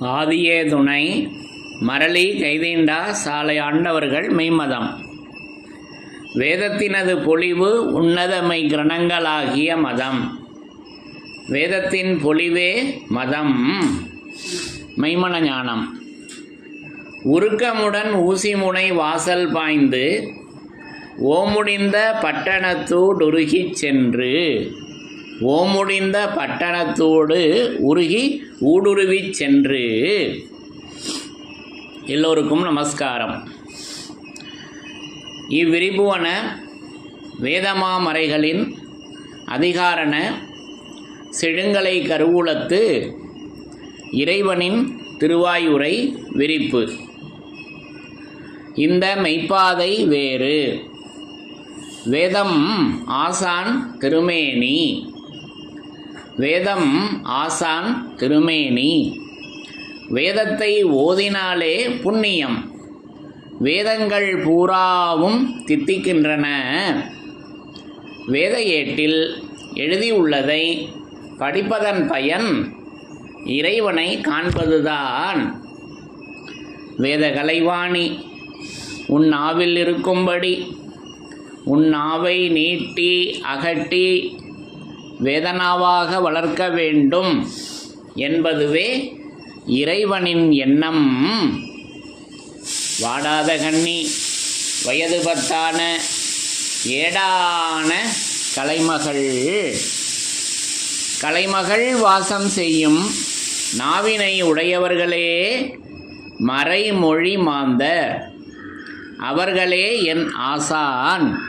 ஆதியே துணை மரளி கைதீண்டா சாலை ஆண்டவர்கள் மெய்மதம். வேதத்தினது பொலிவு உன்னதமை கிரணங்களாகிய மதம். வேதத்தின் பொலிவே மதம். மெய்மன ஞானம். உருக்கமுடன் ஊசிமுனை வாசல் பாய்ந்து ஓமுடிந்த பட்டணத்தூடுருகிச் சென்று. ஓமுடிந்த பட்டணத்தோடு உருகி ஊடுருவிச் சென்று. எல்லோருக்கும் நமஸ்காரம். இவ்விரிபுவன வேதமாமறைகளின் அதிகாரண செழுங்கலை கருவூலத்து இறைவனின் திருவாயுரை விரிப்பு. இந்த மெய்ப்பாதை வேறு. வேதம் ஆசான் திருமேனி. வேதம் ஆசான் திருமேனி. வேதத்தை ஓதினாலே புண்ணியம். வேதங்கள் பூராவும் தித்திக்கின்றன. வேத ஏட்டில் எழுதியுள்ளதை படிப்பதன் பயன் இறைவனை காண்பதுதான். வேத கலைவாணி உன் நாவில் இருக்கும்படி உன் நாவை நீட்டி அகட்டி வேதனாவாக வளர்க்க வேண்டும் என்பதுவே இறைவனின் எண்ணம். வாடாத கண்ணி வயது பத்தான ஏடான கலைமகள். கலைமகள் வாசம் செய்யும் நாவினை உடையவர்களே மறைமொழி மாந்தர் அவர்களே என் ஆசான்.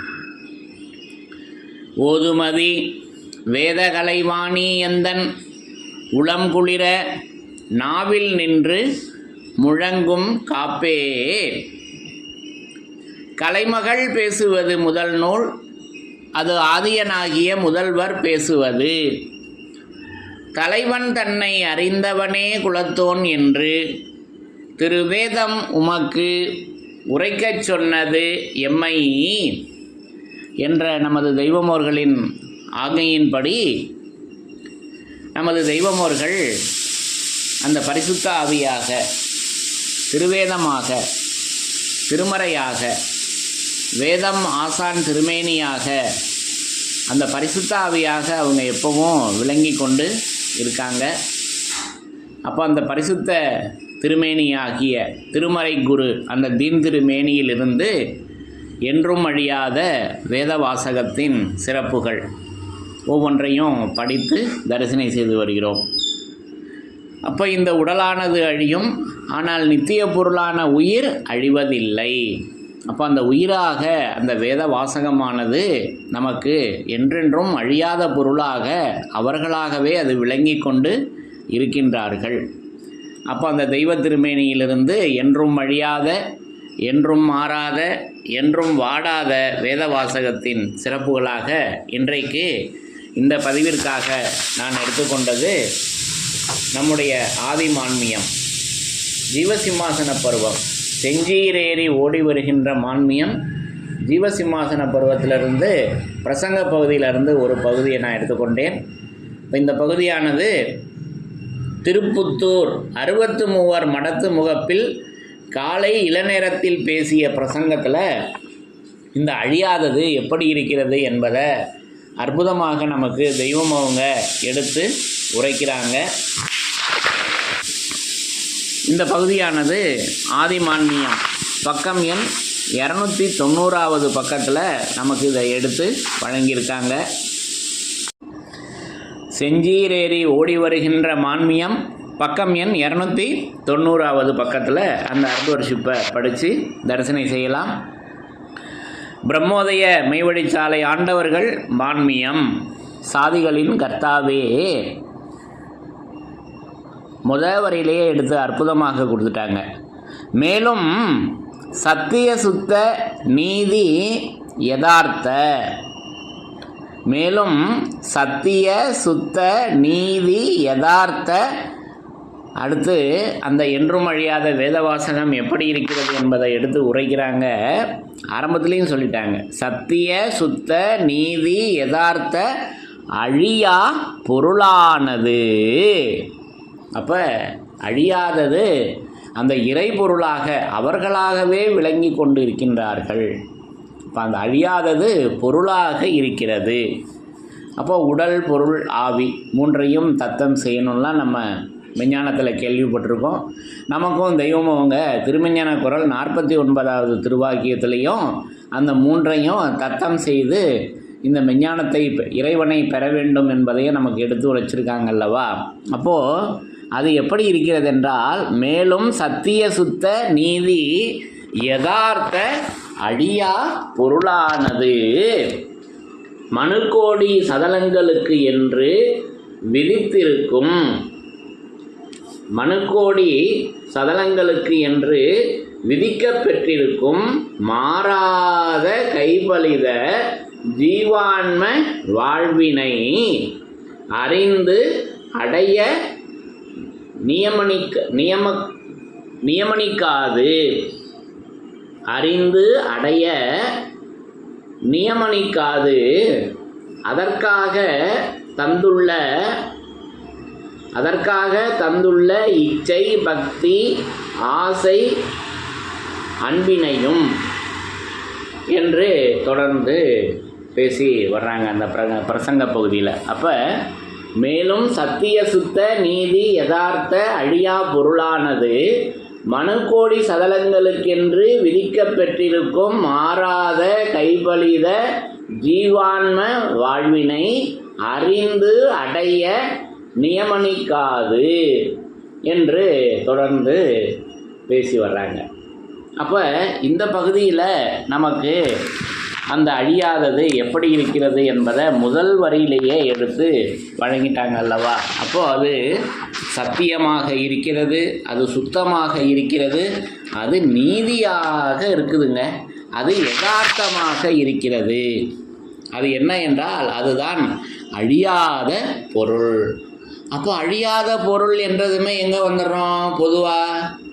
ஓதுமதி வேதகலைவாணி எந்தன் உளம் குளிர நாவில் நின்று முழங்கும் காப்பே. கலைமகள் பேசுவது முதல் நூல் அது ஆதியனாகிய முதல்வர் பேசுவது. தலைவன் தன்னை அறிந்தவனே குலத்தோன் என்று திருவேதம் உமக்கு உரைக்கச் சொன்னது எம்மை என்ற நமது தெய்வமோர்களின் ஆகையின்படி நமது தெய்வமோர்கள் அந்த பரிசுத்த ஆவியாக திருவேதமாக திருமறையாக வேதம் ஆசான் திருமேனியாக அந்த பரிசுத்த ஆவியாக அவங்க எப்பவும் விளங்கி கொண்டு இருக்காங்க. அப்போ அந்த பரிசுத்த திருமேனியாகிய திருமறை குரு அந்த தீன் திருமேனியிலிருந்து என்றும் அழியாத வேத வாசகத்தின் சிறப்புகள். ஒவ்வொன்றையும் படித்து தரிசனை செய்து வருகிறோம். அப்போ இந்த உடலானது அழியும் ஆனால் நித்திய பொருளான உயிர் அழிவதில்லை. அப்போ அந்த உயிராக அந்த வேத வாசகமானது நமக்கு என்றென்றும் அழியாத பொருளாக அவர்களாகவே அது விளங்கி கொண்டு இருக்கின்றார்கள். அப்போ அந்த தெய்வ திருமேனியிலிருந்து என்றும் அழியாத என்றும் மாறாத என்றும் வாடாத வேத வாசகத்தின் சிறப்புகளாக இன்றைக்கு இந்த பதிவிற்காக நான் எடுத்துக்கொண்டது நம்முடைய ஆதிமான்மியம். ஜீவசிம்மாசன பருவம். செஞ்சீரேறி ஓடி வருகின்ற மான்மியம் ஜீவசிம்மாசன பருவத்திலிருந்து பிரசங்க பகுதியிலிருந்து ஒரு பகுதியை நான் எடுத்துக்கொண்டேன். இப்போ இந்த பகுதியானது திருப்புத்தூர் அறுபத்து மூவர் மடத்து முகப்பில் காலை இளநேரத்தில் பேசிய பிரசங்கத்தில் இந்த அழியாதது எப்படி இருக்கிறது என்பதை அற்புதமாக நமக்கு தெய்வம் அவங்க எடுத்து உரைக்கிறாங்க. இந்த பகுதியானது ஆதிமான்மியம். பக்கம் எண் இரநூத்தி தொண்ணூறாவது பக்கத்தில் நமக்கு இதை எடுத்து வழங்கியிருக்காங்க. செஞ்சீரேறி ஓடி வருகின்ற மான்மியம் பக்கம் எண் இரநூத்தி தொண்ணூறாவது பக்கத்தில் அந்த அர்த்தவர்ஷிப்பை படித்து தரிசனை செய்யலாம். பிரம்மோதய மெய்வழிச்சாலை ஆண்டவர்கள் மான்மியம். சாதிகளின் கர்த்தாவே. முத வரையிலேயே எடுத்து அற்புதமாக கொடுத்துட்டாங்க. மேலும் சத்திய சுத்த நீதி யதார்த்த. மேலும் சத்திய சுத்த நீதி யதார்த்த அடுத்து அந்த என்றும் அழியாத வேதவாசகம் எப்படி இருக்கிறது என்பதை எடுத்து உரைக்கிறாங்க. ஆரம்பத்துலேயும் சொல்லிட்டாங்க. சத்திய சுத்த நீதி யதார்த்த அழியா பொருளானது. அப்போ அழியாதது அந்த இறை பொருளாக அவர்களாகவே விளங்கி கொண்டு இருக்கின்றார்கள் இப்போ அந்த அழியாதது பொருளாக இருக்கிறது. அப்போ உடல் பொருள் ஆவி மூன்றையும் தத்தம் செய்யணும்லாம் நம்ம விஞ்ஞானத்தில் கேள்விப்பட்டிருக்கோம். நமக்கும் தெய்வம் அவங்க. திருமஞான குரல் நாற்பத்தி ஒன்பதாவது திருவாக்கியத்திலையும் அந்த மூன்றையும் தத்தம் செய்து இந்த விஞ்ஞானத்தை பெ- இறைவனை பெற வேண்டும் என்பதையும் நமக்கு எடுத்து உரைச்சிருக்காங்க அல்லவா? அப்போது அது எப்படி இருக்கிறது என்றால் மேலும் சத்திய சுத்த நீதி யதார்த்த அழியா பொருளானது. மனுக்கோடி சதலங்களுக்கு என்று விதித்திருக்கும். மனுக்கோடி சதலங்களுக்கு என்று விதிக்கப்பெற்றிருக்கும் மாறாத கைபலித ஜீவான்ம வாழ்வினை அறிந்து அடைய நியமனிக்க நியம நியமனிக்காது. அறிந்து அடைய நியமனிக்காது. அதற்காக தந்துள்ள அதற்காக தந்துள்ள இச்சை பக்தி ஆசை அன்பினையும் என்று தொடர்ந்து பேசி வர்றாங்க அந்த பிர பிரசங்க பகுதியில். அப்போ மேலும் சத்திய சுத்த நீதி யதார்த்த அழியா பொருளானது மனுக்கோடி சதலங்களுக்கென்று விதிக்கப்பெற்றிருக்கும் மாறாத கைபலித ஜீவான்ம வாழ்வினை அறிந்து அடைய நியமனிக்காது என்று தொடர்ந்து பேசி வர்றாங்க. அப்போ இந்த பகுதியில் நமக்கு அந்த அழியாதது எப்படி இருக்கிறது என்பதை முதல் வரியிலேயே எடுத்து வழங்கிட்டாங்க அல்லவா? அப்போது அது சத்தியமாக இருக்கிறது அது சுத்தமாக இருக்கிறது அது நீதியாக இருக்குதுங்க. அது யதார்த்தமாக இருக்கிறது. அது என்ன என்றால் அதுதான் அழியாத பொருள். அப்போ அழியாத பொருள் என்றதுமே எங்கே வந்துடுறோம்? பொதுவாக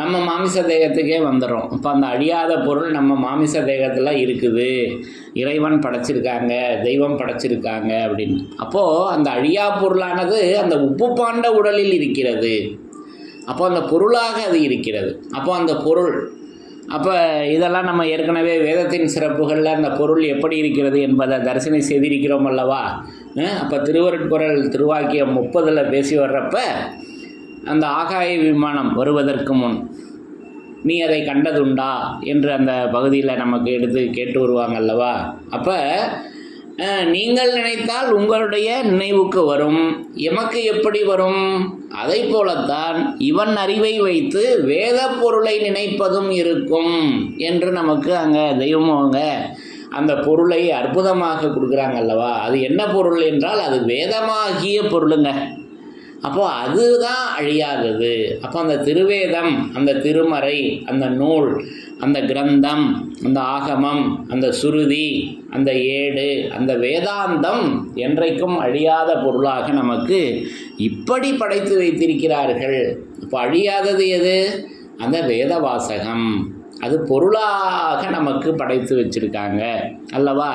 நம்ம மாமிச தேகத்துக்கே வந்துடும் இப்போ அந்த அழியாத பொருள் நம்ம மாமிச தேகத்தில் இருக்குது. இறைவன் படைச்சிருக்காங்க தெய்வம் படைச்சிருக்காங்க அப்படின்னு. அப்போது அந்த அழியா பொருளானது அந்த உப்பு பாண்ட உடலில் இருக்கிறது. அப்போ அந்த பொருளாக அது இருக்கிறது. அப்போ அந்த பொருள் அப்போ இதெல்லாம் நம்ம ஏற்கனவே வேதத்தின் சிறப்புகளில் அந்த பொருள் எப்படி இருக்கிறது என்பதை தரிசனம் செய்திருக்கிறோம் அல்லவா? அப்போ திருவருட்குறள் திருவாக்கியம் முப்பதில் பேசி வர்றப்ப அந்த ஆகாய விமானம் வருவதற்கு முன் நீ அதை கண்டதுண்டா? என்று அந்த பகுதியில் நமக்கு எடுத்து கேட்டு வருவாங்க அல்லவா? அப்போ நீங்கள் நினைத்தால் உங்களுடைய நினைவுக்கு வரும். எமக்கு எப்படி வரும்? அதை போலத்தான் இவன் அறிவை வைத்து வேத பொருளை நினைப்பதும் இருக்கும் என்று நமக்கு அங்கே தெய்வம் அவங்க அந்த பொருளை அற்புதமாக கொடுக்குறாங்க அல்லவா? அது என்ன பொருள் என்றால் அது வேதமாகிய பொருளுங்க. அப்போ அதுதான் அழியாதது. அப்போ அந்த திருவேதம் அந்த திருமறை அந்த நூல் அந்த கிரந்தம் அந்த ஆகமம் அந்த சுருதி அந்த ஏடு அந்த வேதாந்தம் என்றைக்கும் அழியாத பொருளாக நமக்கு இப்படி படைத்து வைத்திருக்கிறார்கள். இப்போ அழியாதது எது? அந்த வேத வாசகம் அது பொருளாக நமக்கு படைத்து வச்சிருக்காங்க அல்லவா?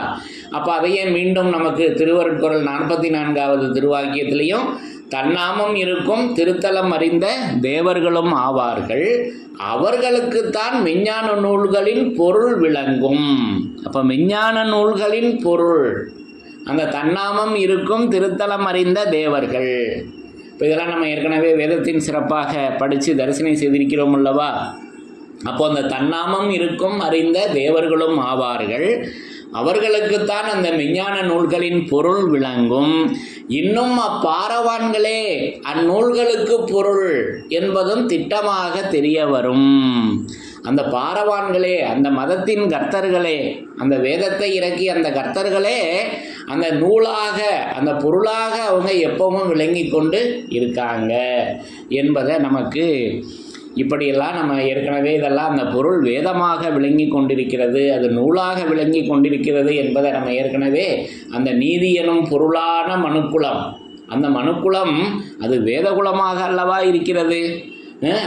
அப்போ அதையே மீண்டும் நமக்கு திருவருட்குறள் நாற்பத்தி நான்காவது திருவாக்கியத்திலையும் தன்னாமம் இருக்கும் திருத்தலம் அறிந்த தேவர்களும் ஆவார்கள் அவர்களுக்குத்தான் விஞ்ஞான நூல்களின் பொருள் விளங்கும். அப்போ விஞ்ஞான நூல்களின் பொருள் அந்த தன்னாமம் இருக்கும் திருத்தலம் அறிந்த தேவர்கள். இப்போ இதெல்லாம் நம்ம ஏற்கனவே வேதத்தின் சிறப்பாக படித்து தரிசனை செய்திருக்கிறோம் அல்லவா? அப்போ அந்த தன்னாமம் இருக்கும் அறிந்த தேவர்களும் ஆவார்கள். அவர்களுக்குத்தான் அந்த விஞ்ஞான நூல்களின் பொருள் விளங்கும். இன்னும் அப்பாரவான்களே அந்நூல்களுக்கு பொருள் என்பதும் திட்டமாக தெரிய வரும். அந்த பாரவான்களே அந்த மதத்தின் கர்த்தர்களே அந்த வேதத்தை இறக்கி அந்த கர்த்தர்களே அந்த நூலாக அந்த பொருளாக அவங்க எப்பவும் விளங்கி கொண்டு இருக்காங்க என்பதை நமக்கு இப்படியெல்லாம் நம்ம ஏற்கனவே இதெல்லாம் அந்த பொருள் வேதமாக விளங்கி கொண்டிருக்கிறது அது நூலாக விளங்கி கொண்டிருக்கிறது என்பதை நம்ம ஏற்கனவே அந்த நீதி எனும் பொருளான மனுக்குளம் அந்த மனுக்குலம் அது வேதகுலமாக அல்லவா இருக்கிறது?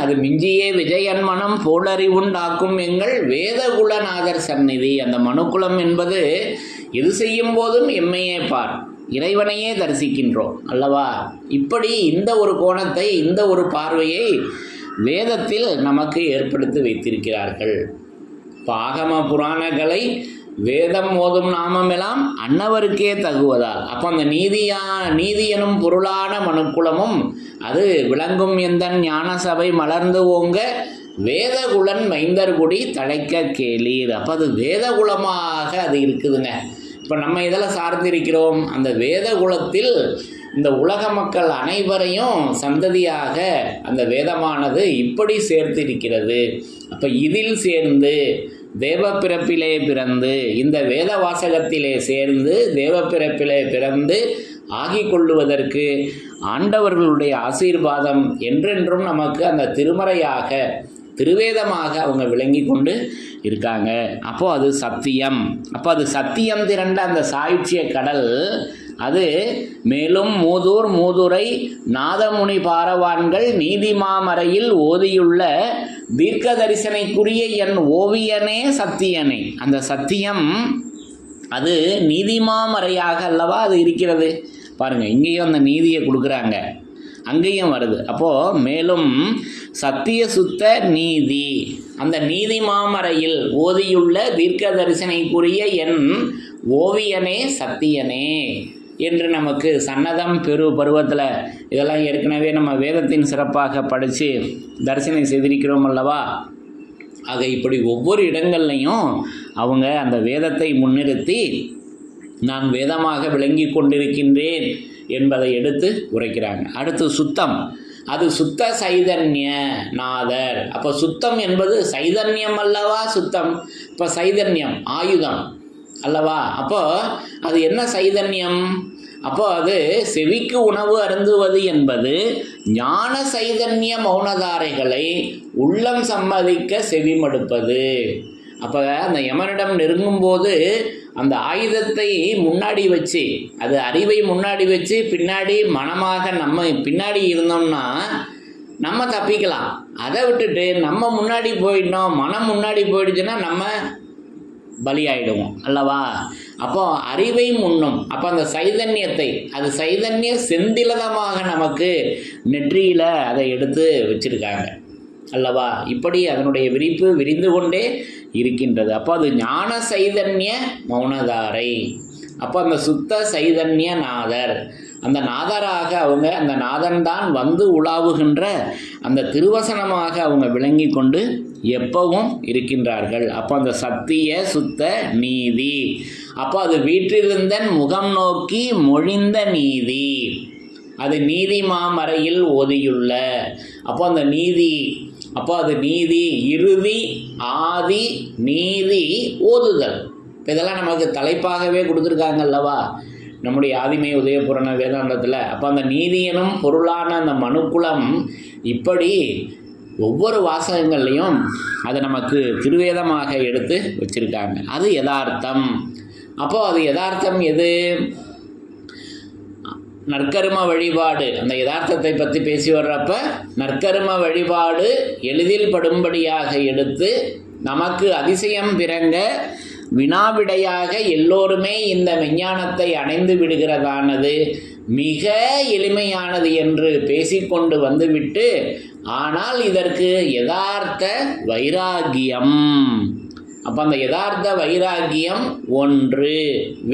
அது மிஞ்சியே விஜயன் மனம் போலறிவுண்டாக்கும் எங்கள் வேதகுலநாதர் சந்நிதி. அந்த மனுக்குளம் என்பது எது செய்யும் போதும் எம்மையே பார் இறைவனையே தரிசிக்கின்றோம் அல்லவா? இப்படி இந்த ஒரு கோணத்தை இந்த ஒரு பார்வையை வேதத்தில் நமக்கு ஏற்படுத்தி வைத்திருக்கிறார்கள். பாகம புராணங்களை வேதம் ஓதும் நாமமெல்லாம் அன்னவருக்கே தகுவதால் அப்போ அந்த நீதியா நீதி எனும் பொருளான மனுக்குலமும் அது விளங்கும் எந்த ஞான சபை மலர்ந்து ஓங்க வேதகுலன் மைந்தர்குடி தழைக்க கேளீர். அப்போ அது வேதகுலமாக அது இருக்குதுங்க. இப்போ நம்ம இதில் சார்ந்திருக்கிறோம்? அந்த வேதகுலத்தில் இந்த உலக மக்கள் அனைவரையும் சந்ததியாக அந்த வேதமானது இப்படி சேர்த்திருக்கிறது. அப்போ இதில் சேர்ந்து தேவ பிறப்பிலே பிறந்து இந்த வேத வாசகத்திலே சேர்ந்து தேவ பிறப்பிலே பிறந்து ஆகிக் கொள்ளுவதற்கு ஆண்டவர்களுடைய ஆசீர்வாதம் என்றென்றும் நமக்கு அந்த திருமறையாக திருவேதமாக அவங்க விளங்கி கொண்டு இருக்காங்க. அப்போது அது சத்தியம். அப்போ அது சத்தியம் திரண்ட அந்த சாயுச்சிய கடல் அது மேலும் மூதூர் மூதுரை நாதமுனி பாரவான்கள் நீதிமாமறையில் ஓதியுள்ள தீர்க்க தரிசனைக்குரிய என் ஓவியனே சத்தியனே. அந்த சத்தியம் அது நீதிமாமறையாக அல்லவா அது இருக்கிறது? பாருங்க இங்கேயும் அந்த நீதியை கொடுக்குறாங்க. அங்கேயும் வருது. அப்போது மேலும் சத்திய சுத்த நீதி அந்த நீதி மாமறையில் ஓதியுள்ள தீர்க்க தரிசனைக்குரிய என் ஓவியனே சத்தியனே. என்று நமக்கு சன்னதம் பெரு பருவத்தில் இதெல்லாம் ஏற்கனவே நம்ம வேதத்தின் சிறப்பாக படித்து தரிசனம் செய்திருக்கிறோம் அல்லவா? ஆக இப்படி ஒவ்வொரு இடங்கள்லையும் அவங்க அந்த வேதத்தை முன்னிறுத்தி நான் வேதமாக விளங்கி கொண்டிருக்கின்றேன் என்பதை எடுத்து உரைக்கிறாங்க. அடுத்து சுத்தம். அது சுத்த சைதன்ய நாதர். அப்போ சுத்தம் என்பது சைதன்யம் அல்லவா சுத்தம்? இப்போ சைதன்யம் ஆயுதம் அல்லவா? அப்போ அது என்ன சைதன்யம்? அப்போ அது செவிக்கு உணவு அருந்துவது என்பது ஞான சைதன்ய மௌனதாரைகளை உள்ளம் சம்மதிக்க செவிமடுப்பது. அப்போ அந்த யமனிடம் நெருங்கும்போது அந்த ஆயுதத்தை முன்னாடி வச்சு அது அறிவை முன்னாடி வச்சு பின்னாடி மனமாக நம்ம பின்னாடி இருந்தோம்னா நம்ம தப்பிக்கலாம். அதை விட்டுட்டு நம்ம முன்னாடி போயிட்டோம் மனம் முன்னாடி போயிடுச்சுன்னா நம்ம பலியாயிடுவோம். அல்லவா? அப்போ அறிவை முன்னும். அப்போ அந்த சைதன்யத்தை அது சைதன்ய செந்திலதமாக நமக்கு நெற்றியில் அதை எடுத்து வச்சிருக்காங்க. அல்லவா? இப்படி அதனுடைய விரிப்பு விரிந்து கொண்டே இருக்கின்றது. அப்போ அது ஞான சைதன்ய மௌனதாரை. அப்போ அந்த சுத்த சைதன்ய நாதர். அந்த நாதராக அவங்க அந்த நாதன் தான் வந்து உலாவுகின்ற அந்த திருவசனமாக அவங்க விளங்கி கொண்டு எப்பவும் இருக்கின்றார்கள். அப்போ அந்த சத்திய சுத்த நீதி. அப்போ அது வீற்றிருந்தன் முகம் நோக்கி மொழிந்த நீதி. அது நீதி மாமறையில் ஓதியுள்ள. அப்போ அந்த நீதி அப்போ அது நீதி இறுதி ஆதி நீதி ஓதுதல். இப்போ இதெல்லாம் நமக்கு தலைப்பாகவே கொடுத்துருக்காங்க அல்லவா? நம்முடைய ஆதிமை உதயபுரண வேதாந்தத்தில். அப்போ அந்த நீதியனும் பொருளான அந்த மனுக்குலம் இப்படி ஒவ்வொரு வாசகங்கள்லையும் அதை நமக்கு திருவேதமாக எடுத்து வச்சுருக்காங்க. அது யதார்த்தம். அப்போ அது யதார்த்தம் எது? நற்கரும வழிபாடு. அந்த யதார்த்தத்தை பற்றி பேசி வர்றப்ப நற்கரும வழிபாடு எளிதில் படும்படியாக எடுத்து நமக்கு அதிசயம் பிறங்க வினாவிடையாக எல்லோருமே இந்த விஞ்ஞானத்தை அடைந்து விடுகிறதானது மிக எளிமையானது என்று பேசிக்கொண்டு வந்துவிட்டு ஆனால் இதற்கு யதார்த்த வைராகியம். அப்போ அந்த யதார்த்த வைராகியம் ஒன்று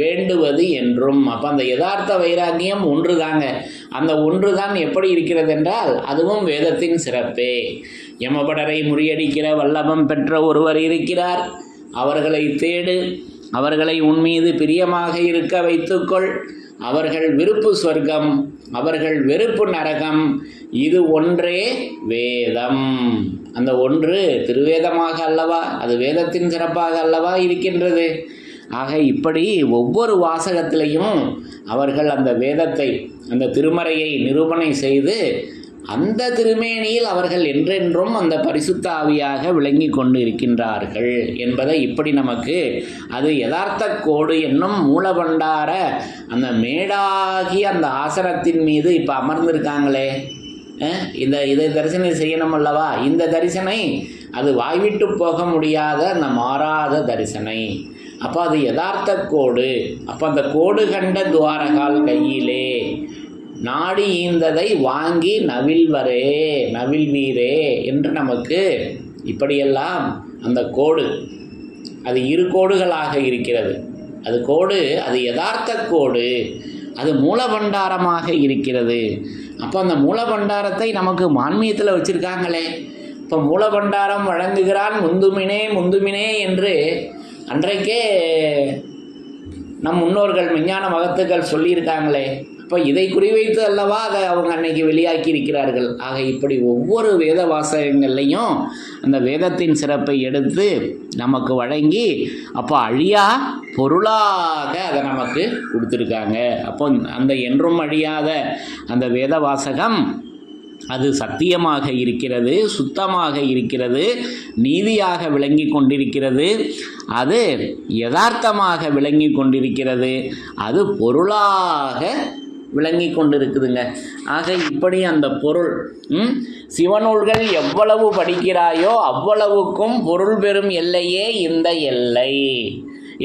வேண்டுவது என்றும். அப்போ அந்த யதார்த்த வைராகியம் ஒன்று தாங்க அந்த ஒன்று தான் எப்படி இருக்கிறது என்றால் அதுவும் வேதத்தின் சிறப்பே. யமபடரை முறியடிக்கிற வல்லபம் பெற்ற ஒருவர் இருக்கிறார். அவர்களை தேடு. அவர்களை உன்மீது பிரியமாக இருக்க வைத்துக்கொள். அவர்கள் விருப்பு சொர்க்கம் அவர்கள் வெறுப்பு நரகம். இது ஒன்றே வேதம். அந்த ஒன்று திருவேதமாக அல்லவா? அது வேதத்தின் சிறப்பாக அல்லவா இருக்கின்றது? ஆக இப்படி ஒவ்வொரு வாசகத்திலையும் அவர்கள் அந்த வேதத்தை அந்த திருமறையை நிரூபணை செய்து அந்த திருமேனியில் அவர்கள் என்றென்றும் அந்த பரிசுத்தாவியாக விளங்கி கொண்டு இருக்கின்றார்கள் என்பதை இப்படி நமக்கு அது யதார்த்த கோடு என்னும் மூலபண்டார அந்த மேடாகி அந்த ஆசனத்தின் மீது இப்போ அமர்ந்திருக்காங்களே இந்த இதை தரிசனம் செய்யணும் அல்லவா? இந்த தரிசனை அது வாய்விட்டு போக முடியாத அந்த மாறாத தரிசனை. அப்போ அது யதார்த்த கோடு. அப்போ அந்த கோடு கண்ட துவாரகால் கையிலே நாடி ஈந்ததை வாங்கி நவில்வரே நவில்வீரே என்று நமக்கு இப்படியெல்லாம் அந்த கோடு அது இரு கோடுகளாக இருக்கிறது. அது கோடு அது யதார்த்த கோடு அது மூலபண்டாரமாக இருக்கிறது. அப்போ அந்த மூலபண்டாரத்தை நமக்கு மான்மியத்தில் வச்சுருக்காங்களே. இப்போ மூலபண்டாரம் வழங்குகிறான் முந்துமினே முந்துமினே என்று அன்றைக்கே நம் முன்னோர்கள் விஞ்ஞான மகத்துக்கள் சொல்லியிருக்காங்களே. அப்போ இதை குறிவைத்து அல்லவா அதை அவங்க அன்னைக்கு வெளியாக்கி இருக்கிறார்கள் ஆக இப்படி ஒவ்வொரு வேத வாசகங்கள்லையும் அந்த வேதத்தின் சிறப்பை எடுத்து நமக்கு வழங்கி அப்போ அழியா பொருளாக அதை நமக்கு கொடுத்துருக்காங்க. அப்போ அந்த என்றும் அழியாத அந்த வேத வாசகம் அது சத்தியமாக இருக்கிறது சுத்தமாக இருக்கிறது நீதியாக விளங்கி கொண்டிருக்கிறது. அது யதார்த்தமாக விளங்கி கொண்டிருக்கிறது. அது பொருளாக விளங்கி கொண்டிருக்குதுங்க. ஆக இப்படி அந்த பொருள் ம், சிவநூல்கள் எவ்வளவு படிக்கிறாயோ அவ்வளவுக்கும் பொருள் பெறும் எல்லையே இந்த எல்லை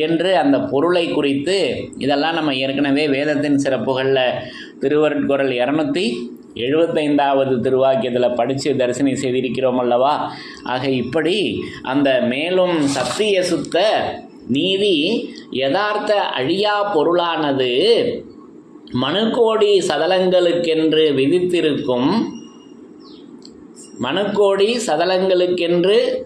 என்று அந்த பொருளை குறித்து இதெல்லாம் நம்ம ஏற்கனவே வேதத்தின் சிறப்புகளில் திருவருட்குரல் இரநூத்தி எழுபத்தைந்தாவது திருவாக்கியத்தில் படித்து தரிசனம் செய்திருக்கிறோம் அல்லவா? ஆக இப்படி அந்த மேலும் சத்திய சுத்த நீதி யதார்த்த அழியா பொருளானது மனுக்கோடி சதலங்களுக்கென்று விதித்திருக்கும் மனுக்கோடி சதலங்களுக்கென்று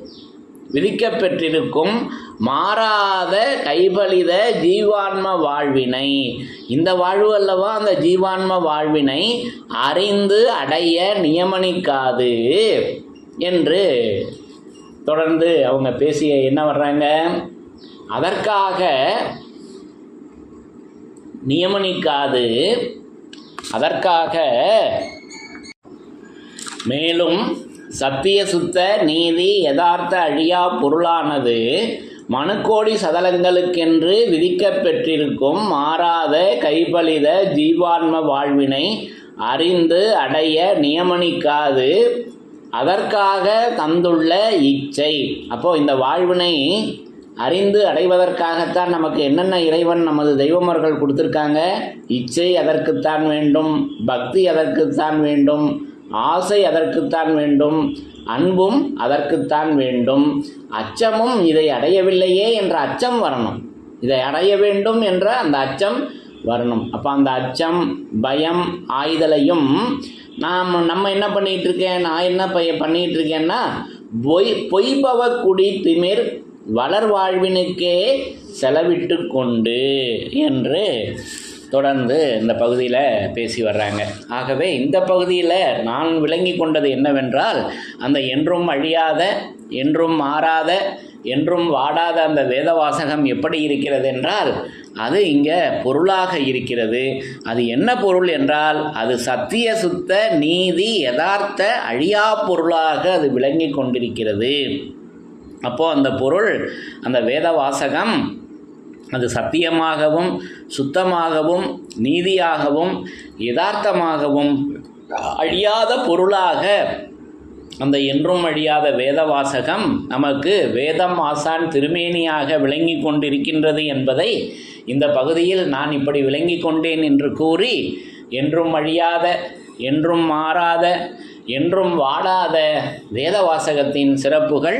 விதிக்கப்பெற்றிருக்கும் மாறாத கைபலித ஜீவான்ம வாழ்வினை. இந்த வாழ்வு அல்லவா? அந்த ஜீவான்ம வாழ்வினை அறிந்து அடைய நியமனிக்காது என்று தொடர்ந்து அவங்க பேசிய என்ன வர்றாங்க? அதற்காக நியமனிக்காது. அதற்காக மேலும் சத்திய சுத்த நீதி யதார்த்த அழியா பொருளானது மனுக்கோடி சதலங்களுக்கென்று விதிக்கப்பெற்றிருக்கும் மாறாத கைபலித ஜீவான்ம வாழ்வினை அறிந்து அடைய நியமனிக்காது. அதற்காக தந்துள்ள இச்சை. அப்போ இந்த வாழ்வினை அறிந்து அடைவதற்காகத்தான் நமக்கு என்னென்ன இறைவன் நமது தெய்வமர்கள் கொடுத்துருக்காங்க? இச்சை அதற்குத்தான் வேண்டும் பக்தி அதற்குத்தான் வேண்டும் ஆசை அதற்குத்தான் வேண்டும் அன்பும் அதற்குத்தான் வேண்டும். அச்சமும் இதை அடையவில்லையே என்ற அச்சம் வரணும். இதை அடைய வேண்டும் என்ற அந்த அச்சம் வரணும். அப்போ அந்த அச்சம் பயம் ஆயுதலையும் நாம் நம்ம என்ன பண்ணிகிட்டு இருக்கேன்? நான் என்ன பைய பண்ணிகிட்டு இருக்கேன்னா பொய் பொய்பவ குடி திமிர் வளர் வாழ்வினுக்கே செலவிட்டு கொண்டு என்று தொடர்ந்து இந்த பகுதியில் பேசி வர்றாங்க. ஆகவே இந்த பகுதியில் நான் விளங்கி கொண்டது என்னவென்றால் அந்த என்றும் அழியாத என்றும் மாறாத என்றும் வாடாத அந்த வேத வாசகம் எப்படி இருக்கிறது என்றால் அது இங்கே பொருளாக இருக்கிறது. அது என்ன பொருள் என்றால் அது சத்திய சுத்த நீதி யதார்த்த அழியா பொருளாக அது விளங்கி கொண்டிருக்கிறது. அப்போது அந்த பொருள் அந்த வேத வாசகம் அது சத்தியமாகவும் சுத்தமாகவும் நீதியாகவும் யதார்த்தமாகவும் அழியாத பொருளாக அந்த என்றும் அழியாத வேத வாசகம் நமக்கு வேதம் ஆசான் திருமேனியாக விளங்கி கொண்டிருக்கின்றது என்பதை இந்த பகுதியில் நான் இப்படி விளங்கி கொண்டேன் என்று கூறி என்றும் அழியாத என்றும் மாறாத என்றும் வாடாத வேத வாசகத்தின் சிறப்புகள்